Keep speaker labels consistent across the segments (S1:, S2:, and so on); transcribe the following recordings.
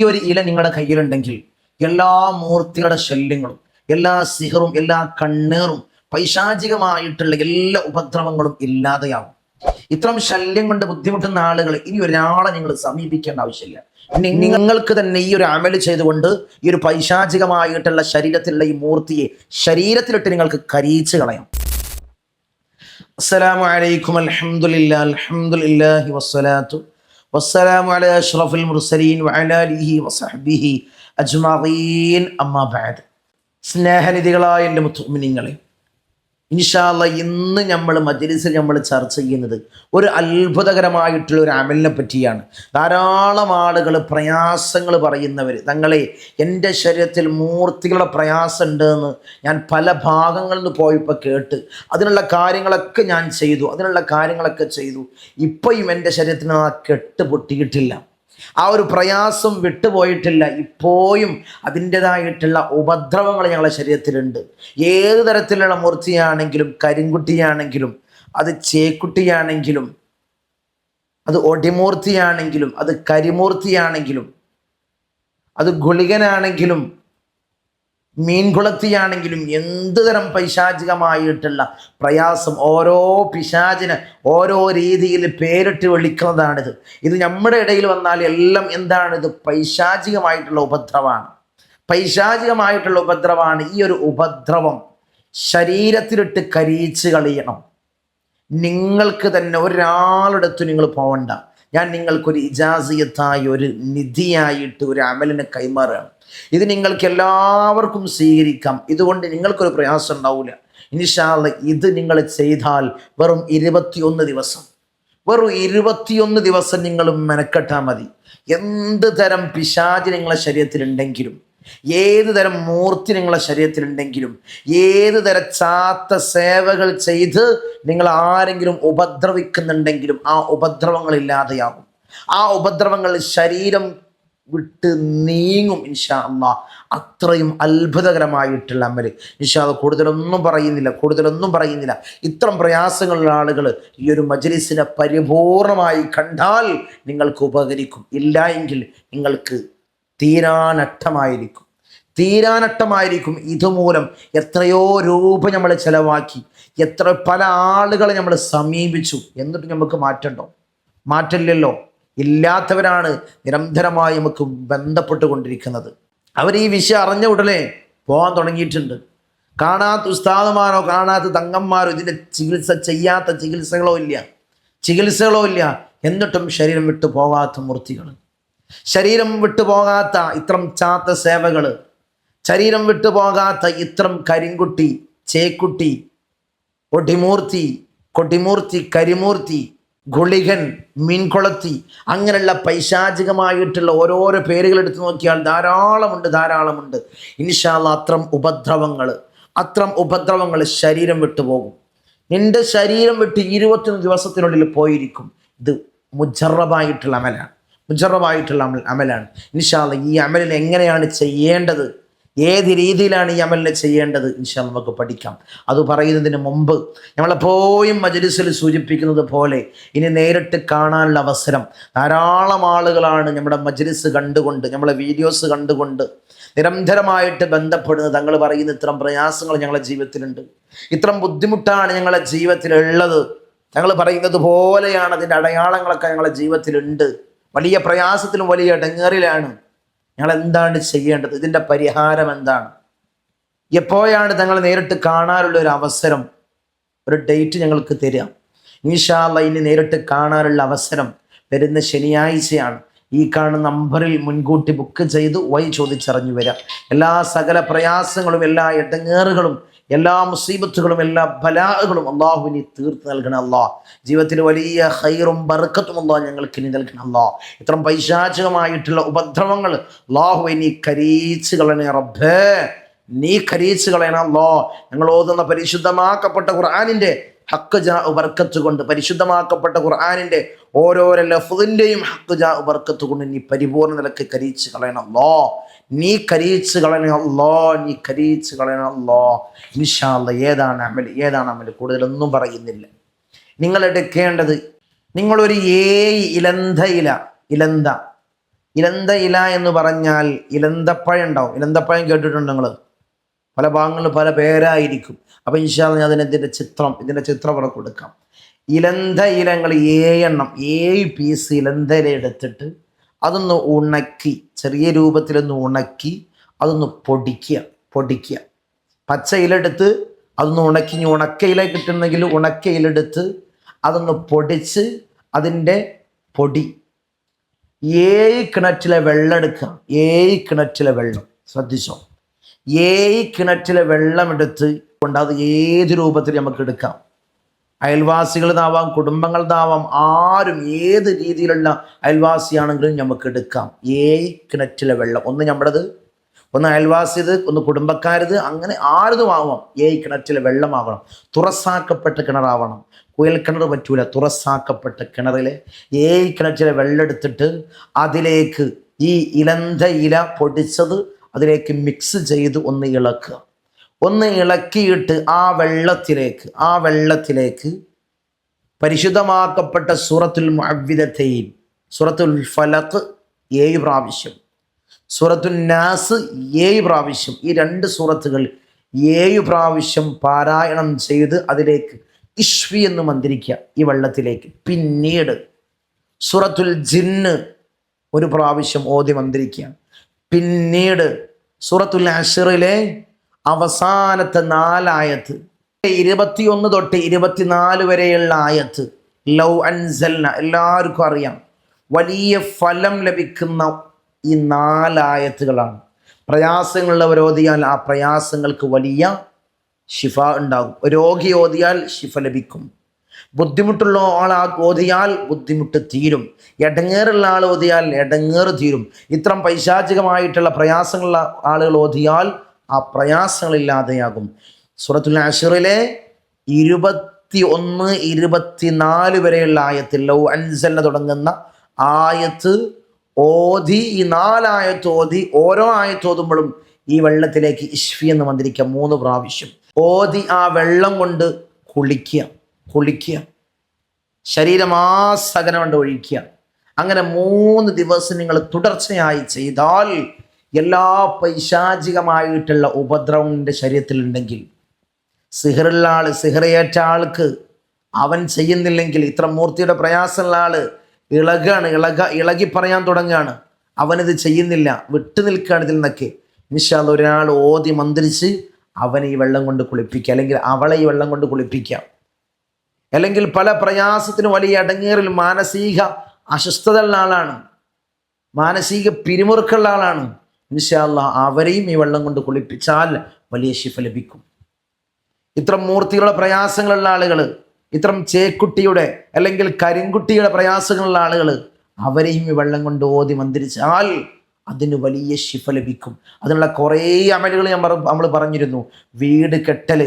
S1: ഈ ഒരു ഇല നിങ്ങളുടെ കയ്യിലുണ്ടെങ്കിൽ എല്ലാ മൂർത്തികളുടെ ശല്യങ്ങളും എല്ലാ സിഹറും എല്ലാ കണ്ണേറും പൈശാചികമായിട്ടുള്ള എല്ലാ ഉപദ്രവങ്ങളും ഇല്ലാതെയാവും. ഇത്തരം ശല്യം കൊണ്ട് ബുദ്ധിമുട്ടുന്ന ആളുകൾ ഇനി ഒരാളെ നിങ്ങൾ സമീപിക്കേണ്ട ആവശ്യമില്ല. നിങ്ങൾക്ക് തന്നെ ഈ ഒരു അമൽ ചെയ്തുകൊണ്ട് ഈ ഒരു പൈശാചികമായിട്ടുള്ള ശരീരത്തിലുള്ള ഈ മൂർത്തിയെ ശരീരത്തിലിട്ട് നിങ്ങൾക്ക് കരീച്ച് കളയാം. അസ്സലാമു അലൈക്കും അലഹമുല്ലാഹി വസ്സലാത്തു. വസ്സലാമു على അഷ്റഫിൽ മുർസലീൻ വഅലാ آله وصحبه أجمعين. അമ്മാ ബഅദ് സ്നേഹനിധികളായ എന്റെ മുത്തുമിനിങ്ങളെ ഇൻഷാല്ല ഇന്ന് നമ്മൾ മജ്ലിസിൽ നമ്മൾ ചർച്ച ചെയ്യുന്നത് ഒരു അത്ഭുതകരമായിട്ടുള്ള ഒരു അമലിനെ പറ്റിയാണ്. ധാരാളം ആളുകൾ പ്രയാസങ്ങൾ പറയുന്നവർ തങ്ങളെ എന്റെ ശരീരത്തിൽ മൂർത്തികളുടെ പ്രയാസം ഉണ്ട് എന്ന് ഞാൻ പല ഭാഗങ്ങളിൽ നിന്ന് പോയപ്പോൾ കേട്ട് അതിനുള്ള കാര്യങ്ങളൊക്കെ ഞാൻ ചെയ്തു അതിനുള്ള കാര്യങ്ങളൊക്കെ ചെയ്തു. ഇപ്പോഴും എന്റെ ശരീരത്തിന് ആ കെട്ട് പൊട്ടിയിട്ടില്ല. ആ ഒരു പ്രയാസം വിട്ടുപോയിട്ടില്ല. ഇപ്പോഴും അതിന്റെതായിട്ടുള്ള ഉപദ്രവങ്ങൾ ഞങ്ങളുടെ ശരീരത്തിലുണ്ട്. ഏത് തരത്തിലുള്ള മൂർത്തിയാണെങ്കിലും കരിങ്കുട്ടിയാണെങ്കിലും അത് ചേക്കുട്ടിയാണെങ്കിലും അത് ഒടിമൂർത്തിയാണെങ്കിലും അത് കരിമൂർത്തിയാണെങ്കിലും അത് ഗുളികനാണെങ്കിലും മീൻകുളത്തിയാണെങ്കിലും എന്ത് തരം പൈശാചികമായിട്ടുള്ള പ്രയാസം ഓരോ പിശാചിന് ഓരോ രീതിയിൽ പേരിട്ട് വിളിക്കുന്നതാണിത്. ഇത് നമ്മുടെ ഇടയിൽ വന്നാൽ എല്ലാം എന്താണിത്? പൈശാചികമായിട്ടുള്ള ഉപദ്രവമാണ്. പൈശാചികമായിട്ടുള്ള ഉപദ്രവമാണ് ഈ ഒരു ഉപദ്രവം. ശരീരത്തിലിട്ട് കരീച്ച് കളയണം. നിങ്ങൾക്ക് തന്നെ ഒരാളെടുത്ത് നിങ്ങൾ പോവണ്ട. ഞാൻ നിങ്ങൾക്കൊരു ഇജാസിയത്തായി ഒരു നിധിയായിട്ട് ഒരു അമലിനെ കൈമാറുകയാണ്. ഇത് നിങ്ങൾക്ക് എല്ലാവർക്കും സ്വീകരിക്കാം. ഇതുകൊണ്ട് നിങ്ങൾക്കൊരു പ്രയാസം ഉണ്ടാവില്ല ഇനിഷാല്ല ഇത് നിങ്ങൾ ചെയ്താൽ വെറും ഇരുപത്തിയൊന്ന് ദിവസം. വെറും ഇരുപത്തിയൊന്ന് ദിവസം നിങ്ങൾ മെനക്കെട്ടാൽ മതി. എന്ത് തരം പിശാചി നിങ്ങളെ ശരീരത്തിലുണ്ടെങ്കിലും ഏത് തരം മൂർത്തി നിങ്ങളെ ശരീരത്തിലുണ്ടെങ്കിലും ഏത് തരം ചാത്ത സേവകൾ ചെയ്ത് നിങ്ങൾ ആരെങ്കിലും ഉപദ്രവിക്കുന്നുണ്ടെങ്കിലും ആ ഉപദ്രവങ്ങൾ ഇല്ലാതെയാകും. ആ ഉപദ്രവങ്ങൾ ശരീരം വിട്ട് നീങ്ങും ഇൻഷാ അള്ളാ അത്രയും അത്ഭുതകരമായിട്ടുള്ള അമ്മര് ഇൻഷാ അത് കൂടുതലൊന്നും പറയുന്നില്ല കൂടുതലൊന്നും പറയുന്നില്ല. ഇത്തരം പ്രയാസങ്ങളുള്ള ആളുകൾ ഈ ഒരു മജലിസിനെ പരിപൂർണമായി കണ്ടാൽ നിങ്ങൾക്ക് ഉപകരിക്കും. ഇല്ല എങ്കിൽ നിങ്ങൾക്ക് തീരാനട്ടമായിരിക്കും. തീരാനട്ടമായിരിക്കും ഇതുമൂലം എത്രയോ രൂപ നമ്മൾ ചെലവാക്കി എത്ര പല ആളുകളെ നമ്മൾ സമീപിച്ചു എന്നിട്ട് നമുക്ക് മാറ്റണ്ടോ? മാറ്റില്ലല്ലോ ഇല്ലാത്തവരാണ് നിരന്തരമായി നമുക്ക് ബന്ധപ്പെട്ടുകൊണ്ടിരിക്കുന്നത്. അവർ ഈ വിഷയം അറിഞ്ഞ ഉടനെ പോകാൻ തുടങ്ങിയിട്ടുണ്ട്. കാണാത്ത ഉസ്താദമാരോ കാണാത്ത തങ്ങന്മാരോ ഇതിന്റെ ചികിത്സ ചെയ്യാത്ത ചികിത്സകളോ ഇല്ല. ചികിത്സകളോ ഇല്ല. എന്നിട്ടും ശരീരം വിട്ടു പോകാത്ത മൂർത്തികൾ ശരീരം വിട്ടു പോകാത്ത ചാത്ത സേവകൾ ശരീരം വിട്ടുപോകാത്ത ഇത്രം കരിങ്കുട്ടി ചേക്കുട്ടി ഒടിമൂർത്തി കൊടിമൂർത്തി കരിമൂർത്തി ഗുളികൻ മീൻകുളത്തി അങ്ങനെയുള്ള പൈശാചികമായിട്ടുള്ള ഓരോരോ പേരുകൾ എടുത്തു നോക്കിയാൽ ധാരാളമുണ്ട് ധാരാളമുണ്ട്. ഇൻഷാല്ല അത്രം ഉപദ്രവങ്ങൾ അത്രം ഉപദ്രവങ്ങൾ ശരീരം വിട്ടുപോകും. നിന്റെ ശരീരം വിട്ട് ഇരുപത്തിയൊന്ന് ദിവസത്തിനുള്ളിൽ പോയിരിക്കും. ഇത് മുജറബായിട്ടുള്ള അമലാണ്. മുജറബായിട്ടുള്ള അമലാണ്. ഇൻഷാല്ല ഈ അമലിൽ എങ്ങനെയാണ് ചെയ്യേണ്ടത്? ഏത് രീതിയിലാണ് ഈ അമലിനെ ചെയ്യേണ്ടത്? ഇൻഷാ നമുക്ക് പഠിക്കാം. അത് പറയുന്നതിന് മുമ്പ് നമ്മളെപ്പോഴും മജലിസിൽ സൂചിപ്പിക്കുന്നത് പോലെ ഇനി നേരിട്ട് കാണാനുള്ള അവസരം. ധാരാളം ആളുകളാണ് നമ്മുടെ മജലിസ് കണ്ടുകൊണ്ട് നമ്മളെ വീഡിയോസ് കണ്ടുകൊണ്ട് നിരന്തരമായിട്ട് ബന്ധപ്പെടുന്നത്. തങ്ങൾ പറയുന്ന ഇത്തരം പ്രയാസങ്ങൾ ഞങ്ങളുടെ ജീവിതത്തിലുണ്ട്. ഇത്തരം ബുദ്ധിമുട്ടാണ് ഞങ്ങളുടെ ജീവിതത്തിലുള്ളത്. തങ്ങൾ പറയുന്നത് പോലെയാണ്. അതിന്റെ അടയാളങ്ങളൊക്കെ ഞങ്ങളുടെ ജീവിതത്തിലുണ്ട്. വലിയ പ്രയാസത്തിലും വലിയ ഇടങ്ങേറിലാണ്. ഞങ്ങൾ എന്താണ് ചെയ്യേണ്ടത്? ഇതിന്റെ പരിഹാരം എന്താണ്? എപ്പോഴാണ് തങ്ങൾ നേരിട്ട് കാണാനുള്ള ഒരു അവസരം? ഒരു ഡേറ്റ് ഞങ്ങൾക്ക് തരാം ഇൻഷാല്ല ഇനി നേരിട്ട് കാണാനുള്ള അവസരം വരുന്ന ശനിയാഴ്ചയാണ്. ഈ കാണുന്ന നമ്പറിൽ മുൻകൂട്ടി ബുക്ക് ചെയ്ത് വൈ ചോദിച്ചറിഞ്ഞു വരാം. എല്ലാ സകല പ്രയാസങ്ങളും എല്ലാ ഇടങ്ങേറുകളും എല്ലാ മുസീബത്തുകളും എല്ലാ ബലാഹുകളും അള്ളാഹുവിനി തീർത്ത് നൽകണം അല്ലാ ജീവിതത്തിൽ വലിയ ഹൈറും ബർക്കത്തും അള്ളാഹ് ഞങ്ങൾക്ക് ഇനി നൽകണം അല്ലാ ഇത്തരം പൈശാചികമായിട്ടുള്ള ഉപദ്രവങ്ങൾ അള്ളാഹു നീ കരീച്ച് റബ്ബേ. നീ കരീച്ച് കളയണം അല്ലോ ഞങ്ങൾ ഓതുന്ന പരിശുദ്ധമാക്കപ്പെട്ട ഖുർആാനിന്റെ ഹക്ക് ജാ കൊണ്ട് പരിശുദ്ധമാക്കപ്പെട്ട ഖുർആാനിന്റെ ഓരോരോ ലഫുദിന്റെയും ഹക്ക് ജാ കൊണ്ട് നീ പരിപൂർണ നിലയ്ക്ക് കരീച്ച് കളയണം. അല്ലോ നീ കരീച്ച് കളയണം. അല്ലോ നീ കരീച്ച് കളയണം. അല്ലോ ഇൻഷാല്ല ഏതാണ് അമൽ? ഏതാണ് അമൽ? കൂടുതലൊന്നും പറയുന്നില്ല. നിങ്ങൾ എടുക്കേണ്ടത് നിങ്ങളൊരു ഏ ഇലന്ത ഇല ഇലന്ത. ഇലന്ത ഇല എന്ന് പറഞ്ഞാൽ ഇലന്തപ്പഴം ഉണ്ടാവും. ഇലന്തപ്പഴം കേട്ടിട്ടുണ്ട് നിങ്ങൾ പല ഭാഗങ്ങളിലും പല പേരായിരിക്കും. അപ്പം ഇൻഷാൽ ഞാൻ അതിന് ഇതിന്റെ ചിത്രം ഇതിന്റെ ചിത്രം ഇവിടെ കൊടുക്കാം. ഇലന്ത ഇലങ്ങൾ ഏഴെണ്ണം ഏഴ് പീസ് ഇലന്ത ഇല എടുത്തിട്ട് അതൊന്ന് ഉണക്കി ചെറിയ രൂപത്തിലൊന്ന് ഉണക്കി അതൊന്ന് പൊടിക്കുക പൊടിക്കുക. പച്ച ഇലെടുത്ത് അതൊന്ന് ഉണക്കി ഇനി ഉണക്ക ഇല കിട്ടുന്നെങ്കിൽ ഉണക്കയിലെടുത്ത് അതൊന്ന് പൊടിച്ച് അതിന്റെ പൊടി. ഏഴ് കിണറ്റിലെ വെള്ളം എടുക്കുക ഏഴ് കിണറ്റിലെ വെള്ളം. ശ്രദ്ധിച്ചോ? ഏഴ് കിണറ്റിലെ വെള്ളമെടുത്ത് കൊണ്ട് അത് ഏത് രൂപത്തിൽ നമുക്ക് എടുക്കാം? അയൽവാസികളതാവാം കുടുംബങ്ങളതാവാം ആരും ഏത് രീതിയിലുള്ള അയൽവാസിയാണെങ്കിലും നമുക്ക് എടുക്കാം. ഏഴ് കിണറ്റിലെ വെള്ളം. ഒന്ന് നമ്മുടേത് ഒന്ന് അയൽവാസിയത് ഒന്ന് കുടുംബക്കാരത് അങ്ങനെ ആരതും ആവാം ഏ കിണറ്റിലെ വെള്ളമാവണം തുറസാക്കപ്പെട്ട കിണറാവണം. കുയൽ കിണർ പറ്റൂല തുറസാക്കപ്പെട്ട കിണറിലെ. ഏ കിണറ്റിലെ വെള്ളം എടുത്തിട്ട് അതിലേക്ക് ഈ ഇലന്ത ഇല പൊടിച്ചത് അതിലേക്ക് മിക്സ് ചെയ്ത് ഒന്ന് ഇളക്കുക. ഒന്ന് ഇളക്കിയിട്ട് ആ വെള്ളത്തിലേക്ക് ആ വെള്ളത്തിലേക്ക് പരിശുദ്ധമാക്കപ്പെട്ട സൂറത്തുൽ മുഅവ്വിദത്തൈൻ സൂറത്തുൽ ഫലഖ് ഏഴ് പ്രാവശ്യം സൂറത്തുൽ നാസ് ഏഴ് പ്രാവശ്യം ഈ രണ്ട് സൂറത്തുകൾ ഏഴ് പ്രാവശ്യം പാരായണം ചെയ്ത് അതിലേക്ക് ഇഷ്വി എന്ന് മന്ത്രിക്കുക ഈ വെള്ളത്തിലേക്ക്. പിന്നീട് സൂറത്തുൽ ജിന്ന് ഒരു പ്രാവശ്യം ഓതി മന്ത്രിക്കുക. പിന്നീട് സൂറത്തുൽ അഷറിലെ അവസാനത്തെ നാലായത്ത് ഇരുപത്തിയൊന്ന് തൊട്ട് ഇരുപത്തിനാല് വരെയുള്ള ആയത്ത് ലൗ അൻസൽന എല്ലാവർക്കും അറിയാം. വലിയ ഫലം ലഭിക്കുന്ന ഈ നാലായത്തുകളാണ്. പ്രയാസങ്ങളുള്ളവർ ഓതിയാൽ ആ പ്രയാസങ്ങൾക്ക് വലിയ ശിഫ ഉണ്ടാകും. രോഗി ഓതിയാൽ ശിഫ ലഭിക്കും. ബുദ്ധിമുട്ടുള്ള ആൾ ഓതിയാൽ ബുദ്ധിമുട്ട് തീരും. ഇടങ്ങേറുള്ള ആൾ ഓതിയാൽ ഇടങ്ങേറ് തീരും. ഇത്തരം പൈശാചികമായിട്ടുള്ള പ്രയാസങ്ങളുള്ള ആളുകൾ ഓതിയാൽ ആ പ്രയാസങ്ങളില്ലാതെയാകും. സൂറത്തുൽ അഷറിലെ ഇരുപത്തി ഒന്ന് ഇരുപത്തിനാല് വരെയുള്ള ആയത്തിൽ ലൗ അൻസലിന് തുടങ്ങുന്ന ആയത്ത് ഓതി ഈ നാലായത്ത് ഓതി ഓരോ ആയത്ത് ഓതുമ്പോഴും ഈ വെള്ളത്തിലേക്ക് ഇഷ്ഫി എന്ന് വന്നിരിക്കുക മൂന്ന് പ്രാവശ്യം. ഓതി ആ വെള്ളം കൊണ്ട് കുളിക്കുക. കുളിക്കുക ശരീരമാസകനം കൊണ്ട് ഒഴിക്കുക. അങ്ങനെ മൂന്ന് ദിവസം നിങ്ങൾ തുടർച്ചയായി ചെയ്താൽ എല്ലാ പൈശാചികമായിട്ടുള്ള ഉപദ്രവം എന്റെ ശരീരത്തിലുണ്ടെങ്കിൽ സിഹറുള്ള ആൾ സിഹറയേറ്റ ആൾക്ക് അവൻ ചെയ്യുന്നില്ലെങ്കിൽ ഇത്ര മൂർത്തിയുടെ പ്രയാസമുള്ള ആൾ ഇളകാണ് ഇളക ഇളകി പറയാൻ തുടങ്ങുകയാണ്. അവനിത് ചെയ്യുന്നില്ല വിട്ടു നിൽക്കുകയാണ് ഇതിൽ നിന്നൊക്കെ. നിശാൽ ഒരാൾ ഓതി മന്ത്രിച്ച് അവനെ ഈ വെള്ളം കൊണ്ട് കുളിപ്പിക്കുക അല്ലെങ്കിൽ അവളെ ഈ വെള്ളം കൊണ്ട് കുളിപ്പിക്കാം അല്ലെങ്കിൽ പല പ്രയാസത്തിനും വലിയ അടങ്ങേറിൽ മാനസിക അസ്വസ്ഥതയുള്ള ആളാണ്. മാനസിക പിരിമുറുക്കുള്ള ആളാണ്. ഇൻഷാല്ല അവരെയും ഈ വെള്ളം കൊണ്ട് കുളിപ്പിച്ചാൽ വലിയ ശിഫ ലഭിക്കും. ഇത്തരം മൂർത്തികളുടെ പ്രയാസങ്ങളുള്ള ആളുകൾ ഇത്തരം ചേക്കുട്ടിയുടെ അല്ലെങ്കിൽ കരിങ്കുട്ടിയുടെ പ്രയാസങ്ങളുള്ള ആളുകൾ അവരെയും ഈ വെള്ളം കൊണ്ട് ഓതി മന്ത്രിച്ചാൽ അതിന് വലിയ ശിഫ ലഭിക്കും. അതിനുള്ള കുറേ അമലുകൾ ഞാൻ നമ്മൾ പറഞ്ഞിരുന്നു. വീട് കെട്ടൽ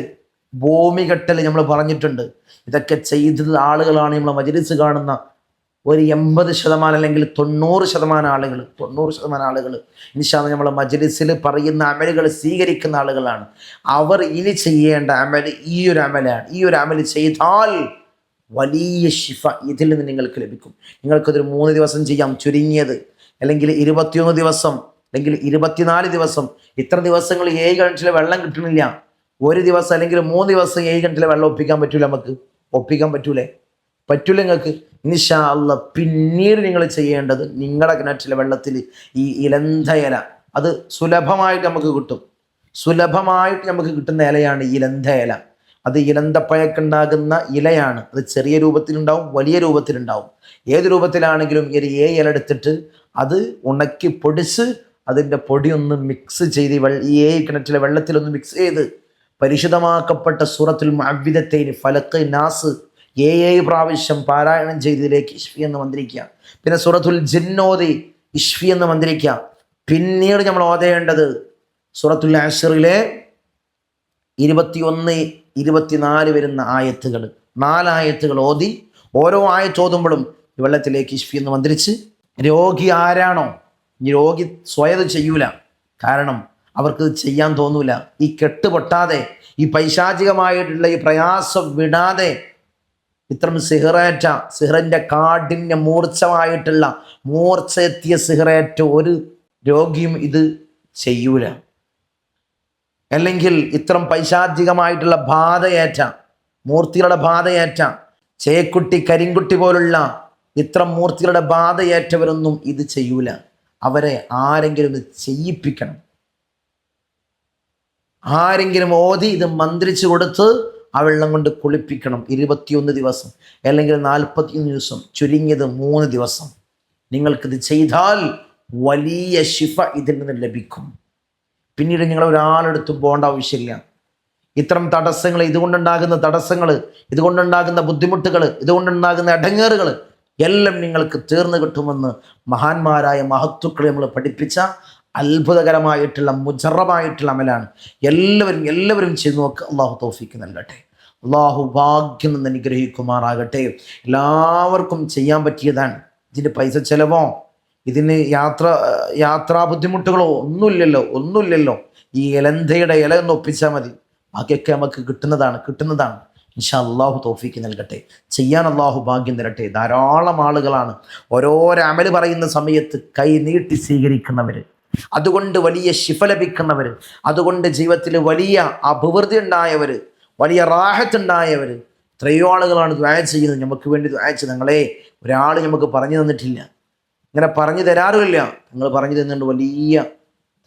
S1: ഭൂമി കെട്ടൽ നമ്മൾ പറഞ്ഞിട്ടുണ്ട്. ഇതൊക്കെ ചെയ്ത ആളുകളാണ് നമ്മൾ മജലിസ് കാണുന്ന. ഒരു എൺപത് ശതമാനം അല്ലെങ്കിൽ തൊണ്ണൂറ് ശതമാനം ആളുകൾ തൊണ്ണൂറ് ശതമാനം ആളുകൾ ഇനിശാന്ന് നമ്മൾ മജലിസിൽ പറയുന്ന അമലുകൾ സ്വീകരിക്കുന്ന ആളുകളാണ്. അവർ ഇനി ചെയ്യേണ്ട അമൽ ഈ ഒരു അമലാണ്. ഈ ഒരു അമൽ ചെയ്താൽ വലിയ ശിഫ ഇതിൽ നിന്ന് നിങ്ങൾക്ക് ലഭിക്കും. നിങ്ങൾക്കതൊരു മൂന്ന് ദിവസം ചെയ്യാം ചുരുങ്ങിയത്. അല്ലെങ്കിൽ ഇരുപത്തിയൊന്ന് ദിവസം അല്ലെങ്കിൽ ഇരുപത്തിനാല് ദിവസം. ഇത്ര ദിവസങ്ങൾ ഏഴ് കിണറ്റിലെ വെള്ളം കിട്ടണില്ല. ഒരു ദിവസം അല്ലെങ്കിൽ മൂന്ന് ദിവസം ഏഴ് കിണറ്റിലെ വെള്ളം ഒപ്പിക്കാൻ പറ്റൂല നമുക്ക്? ഒപ്പിക്കാൻ പറ്റൂലേ? പറ്റൂല നിങ്ങൾക്ക്? നിഷാ പിന്നീട് നിങ്ങൾ ചെയ്യേണ്ടത് നിങ്ങളുടെ കിണറ്റിലെ വെള്ളത്തിൽ ഈ ഇലന്ത ഇല അത് സുലഭമായിട്ട് നമുക്ക് കിട്ടും. സുലഭമായിട്ട് നമുക്ക് കിട്ടുന്ന ഇലയാണ് ഇലന്ത ഇല അത് ഇലന്തപ്പഴക്കുണ്ടാകുന്ന ഇലയാണ്. അത് ചെറിയ രൂപത്തിലുണ്ടാവും വലിയ രൂപത്തിലുണ്ടാവും. ഏത് രൂപത്തിലാണെങ്കിലും ഒരു ഏ ഇല എടുത്തിട്ട് അത് ഉണക്കി പൊടിച്ച് അതിന്റെ പൊടിയൊന്ന് മിക്സ് ചെയ്ത് ഈ ഏ കിണറ്റിലെ വെള്ളത്തിലൊന്ന് മിക്സ് ചെയ്ത് പരിശുദ്ധമാക്കപ്പെട്ട സൂറത്തുൽ മഅ്വിദത്തൈന് ഫലക്ക് നാസ് ഏ ഏഴ് പ്രാവശ്യം പാരായണം ചെയ്തതിലേക്ക് ഇഷ്ഫി എന്ന് മന്ത്രിക്കുക. പിന്നെ സൂറത്തുൽ ജിന്നോദി ഇഷ്ഫി എന്ന് മന്ത്രിക്കുക. പിന്നീട് നമ്മൾ ഓതേണ്ടത് സൂറത്തുൽ ആഷിറിലെ ഇരുപത്തിയൊന്ന് ഇരുപത്തിനാല് വരുന്ന ആയത്തുകൾ. നാലായത്തുകൾ ഓതി. ഓരോ ആയത്ത് ഓതുമ്പോഴും വെള്ളത്തിലേക്ക് ഇഷ്ഫി എന്ന് മന്ത്രിച്ച് രോഗി ആരാണോ? രോഗി സ്വയത് ചെയ്യൂല. കാരണം അവർക്ക് ചെയ്യാൻ തോന്നൂല. ഈ കെട്ടുപൊട്ടാതെ ഈ പൈശാചികമായിട്ടുള്ള ഈ പ്രയാസം വിടാതെ ഇത്തരം സിഹറേറ്റ സിഹറിന്റെ കാഠിന്യ മൂർച്ചമായിട്ടുള്ള മൂർച്ച എത്തിയ സിഹറേറ്റ ഒരു രോഗിയും ഇത് ചെയ്യൂല. അല്ലെങ്കിൽ ഇത്തരം പൈശാചികമായിട്ടുള്ള ബാധയേറ്റ മൂർത്തികളുടെ ബാധയേറ്റ ചേക്കുട്ടി കരിങ്കുട്ടി പോലുള്ള ഇത്തരം മൂർത്തികളുടെ ബാധയേറ്റവരൊന്നും ഇത് ചെയ്യൂല. അവരെ ആരെങ്കിലും ഇത് ചെയ്യിപ്പിക്കണം. ആരെങ്കിലും ഓതി ഇത് മന്ത്രിച്ചു കൊടുത്ത് ആ വെള്ളം കൊണ്ട് കുളിപ്പിക്കണം ഇരുപത്തിയൊന്ന് ദിവസം അല്ലെങ്കിൽ നാൽപ്പത്തിയൊന്ന് ദിവസം ചുരുങ്ങിയത് മൂന്ന് ദിവസം. നിങ്ങൾക്കിത് ചെയ്താൽ വലിയ ശിഫ ഇതിൽ നിന്ന് ലഭിക്കും. പിന്നീട് നിങ്ങൾ ഒരാളെടുത്തും പോകേണ്ട ആവശ്യമില്ല. ഇത്തരം തടസ്സങ്ങൾ ഇതുകൊണ്ടുണ്ടാകുന്ന തടസ്സങ്ങൾ ഇതുകൊണ്ടുണ്ടാകുന്ന ബുദ്ധിമുട്ടുകൾ ഇതുകൊണ്ടുണ്ടാകുന്ന അടങ്ങേറുകൾ എല്ലാം നിങ്ങൾക്ക് തീർന്നു കിട്ടുമെന്ന് മഹാന്മാരായ മഹത്തുക്കളെ നമ്മൾ പഠിപ്പിച്ച അത്ഭുതകരമായിട്ടുള്ള മുജറമായിട്ടുള്ള അമലാണ്. എല്ലാവരും എല്ലാവരും ചെയ്തു നോക്ക്. അള്ളാഹു തോഫിക്ക് നൽകട്ടെ. അള്ളാഹു ഭാഗ്യം നിന്ന് അനുഗ്രഹിക്കുമാറാകട്ടെ. എല്ലാവർക്കും ചെയ്യാൻ പറ്റിയതാണ്. ഇതിന് പൈസ ചിലവോ? ഇതിന് യാത്ര യാത്രാ ബുദ്ധിമുട്ടുകളോ? ഒന്നുമില്ലല്ലോ ഒന്നുമില്ലല്ലോ. ഈ ഇലന്തയുടെ ഇല ഒന്ന് ഒപ്പിച്ചാൽ മതി. ബാക്കിയൊക്കെ നമുക്ക് കിട്ടുന്നതാണ് കിട്ടുന്നതാണ്. ഇൻഷാ അള്ളാഹു തോഫിക്ക് നൽകട്ടെ. ചെയ്യാൻ അള്ളാഹു ഭാഗ്യം തരട്ടെ. ധാരാളം ആളുകളാണ്. ഓരോരോ അമൽ പറയുന്ന സമയത്ത് കൈ നീട്ടി സ്വീകരിക്കുന്നവർ അതുകൊണ്ട് വലിയ ശിഫ ലഭിക്കുന്നവർ അതുകൊണ്ട് ജീവിതത്തിൽ വലിയ അഭിവൃദ്ധി ഉണ്ടായവർ വലിയ റാഹത്ത് റാഹത്തുണ്ടായവർ എത്രയോ ആളുകളാണ് ദ്വായ ചെയ്യുന്നത്. നമുക്ക് വേണ്ടി ദ്വായ ഞങ്ങളെ ഒരാൾ നമുക്ക് പറഞ്ഞു തന്നിട്ടില്ല. ഇങ്ങനെ പറഞ്ഞു തരാറുമില്ല. നിങ്ങൾ പറഞ്ഞു തന്നിട്ടുണ്ട് വലിയ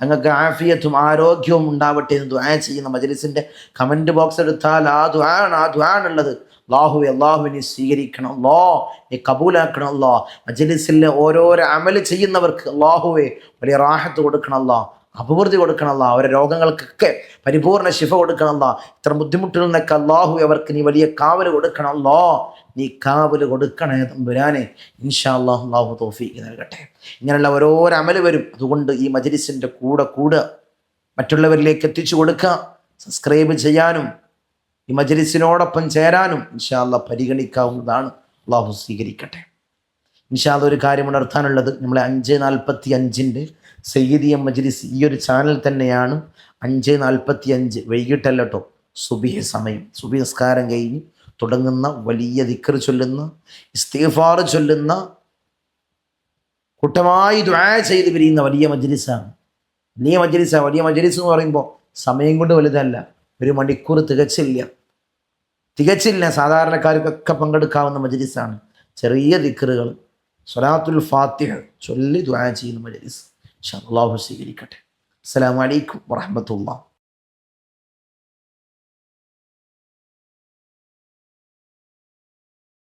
S1: ഞങ്ങൾക്ക് ആഫിയത്തും ആരോഗ്യവും ഉണ്ടാവട്ടെ എന്ന് ദ്വായ ചെയ്യുന്ന മജലിസിന്റെ കമന്റ് ബോക്സ് എടുത്താൽ ആ ദ്വാണ് ആ ദ്വാണുള്ളത് അള്ളാഹുവെ അള്ളാഹുവിനെ സ്വീകരിക്കണം. അല്ലോ നീ കബൂലാക്കണം അല്ലോ മജലിസിലെ ഓരോരോ അമൽ ചെയ്യുന്നവർക്ക് അള്ളാഹുവെ വലിയ റാഹത്ത് കൊടുക്കണം അല്ലോ അഭിവൃദ്ധി കൊടുക്കണമല്ല അവരെ രോഗങ്ങൾക്കൊക്കെ പരിപൂർണ ശിഫ കൊടുക്കണമല്ല ഇത്ര ബുദ്ധിമുട്ടിൽ നിന്നൊക്കെ അള്ളാഹു അവർക്ക് നീ വലിയ കാവൽ കൊടുക്കണമല്ലോ നീ കാവൽ കൊടുക്കണേ തമ്പുരാനെ. ഇൻഷാ അള്ളാഹു അള്ളാഹു തോഫീക്ക് നൽകട്ടെ. ഇങ്ങനെയുള്ള ഓരോരോ അമൽ വരും. അതുകൊണ്ട് ഈ മജലിസിന്റെ കൂടെ കൂടെ മറ്റുള്ളവരിലേക്ക് എത്തിച്ചു കൊടുക്കുക. സബ്സ്ക്രൈബ് ചെയ്യാനും ഈ മജലിസിനോടൊപ്പം ചേരാനും ഇൻഷാല്ല പരിഗണിക്കാവുന്നതാണ്. അള്ളാഹു സ്വീകരിക്കട്ടെ. ഇൻഷാല്ല ഒരു കാര്യം ഉണർത്താനുള്ളത് നമ്മളെ അഞ്ച് നാൽപ്പത്തി അഞ്ചിന്റെ സയ്യിദിയ മജ്ലിസ് ഈ ഒരു ചാനൽ തന്നെയാണ്. അഞ്ച് നാൽപ്പത്തി അഞ്ച് വൈകിട്ടല്ല കേട്ടോ സുബിഹ സമയം. സുബി നിസ്കാരം കഴിഞ്ഞ് തുടങ്ങുന്ന വലിയ ദിക്കർ ചൊല്ലുന്ന ഇസ്തീഫാർ ചൊല്ലുന്ന കൂട്ടമായി ദ്വാ ചെയ്ത് പിരിയുന്ന വലിയ മജ്ലിസാണ്. വലിയ മജ്ലിസാണ് വലിയ മജ്ലിസ് എന്ന് പറയുമ്പോൾ സമയം കൊണ്ട് വലുതല്ല. ഒരു മണിക്കൂർ തികച്ചില്ല. തികച്ചില്ല. സാധാരണക്കാർക്കൊക്കെ പങ്കെടുക്കാവുന്ന മജലിസാണ്. ചെറിയ ദിക്കറുകൾ സ്വലാത്തുൽ ഫാത്തിഹ ചൊല്ലി ദ്വാ ചെയ്യുന്ന മജലിസ്. അള്ളാഹു സ്വീകരിക്കട്ടെ. അസ്സലാമു അലൈക്കും വറഹമത്തുള്ള